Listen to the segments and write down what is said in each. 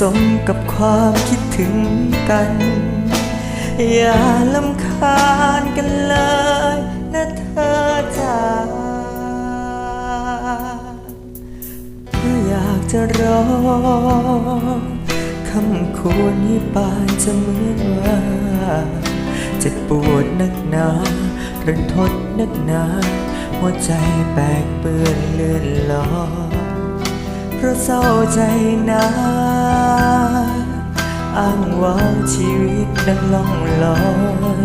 สมกับความคิดถึงกัน อย่าลำคาญกันเลยนะเธอจ๋าเธออยากจะรอคำควรนี้ปานจะเหมือนว่าเจ็บปวดนักหนารันทดนักหนาหัวใจแปกเปื้อนเลื่อนลอยเพราะเศร้าใจนา อ้างว่างชีวิตนั้นล่องลอย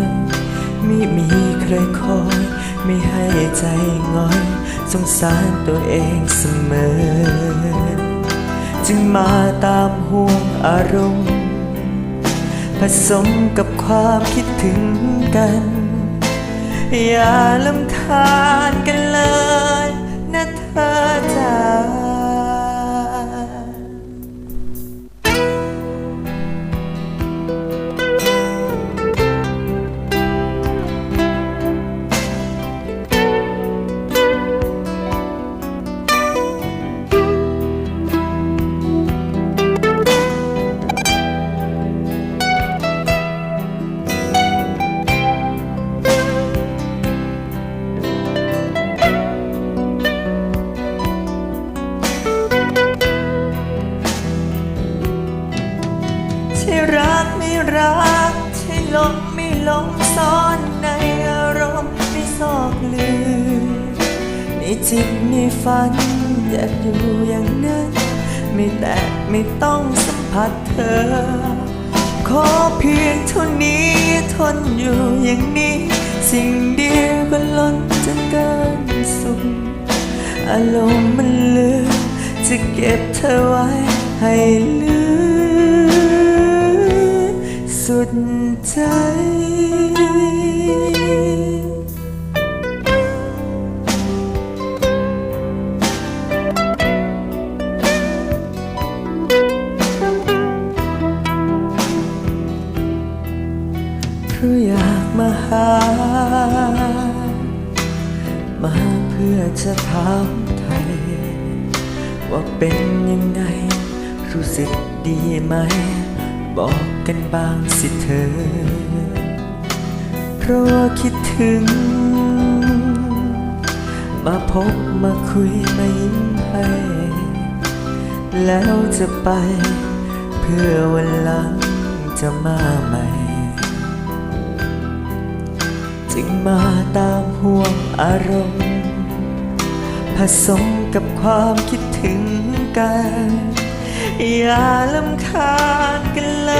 ไม่มีใครคอยไม่ให้ใจง่อยสงสารตัวเองเสมอ จึงมาตามห่วงอารมณ์ ผสมกับความคิดถึงกัน อย่าลำคาญกัน ลงไม่หลงซ่อนในอารมณ์ไม่ซอกลืมในจิตในฝันอยากอยู่อย่างนั้น ไม่แตะไม่ต้องสัมผัสเธอ ขอเพียงเท่านี้ทนอยู่อย่างนี้ สิ่งเดียวก็ล้นจะเกินสุดอารมณ์มันเลือจะเก็บเธอไว้ให้ลือ สุดใจ เพราะอยากมาหา มาเพื่อจะถามไทย ว่าเป็นยังไง รู้สึกดีไหม บอกกันบางสิเธอ เพราะว่าคิดถึง มาพบมาคุยมายิ้มให้ แล้วจะไป เพื่อวันหลังจะมาใหม่ จึงมาตามห่วงอารมณ์ ผสมกับความคิดถึงกัน อย่าลำคาญกันเล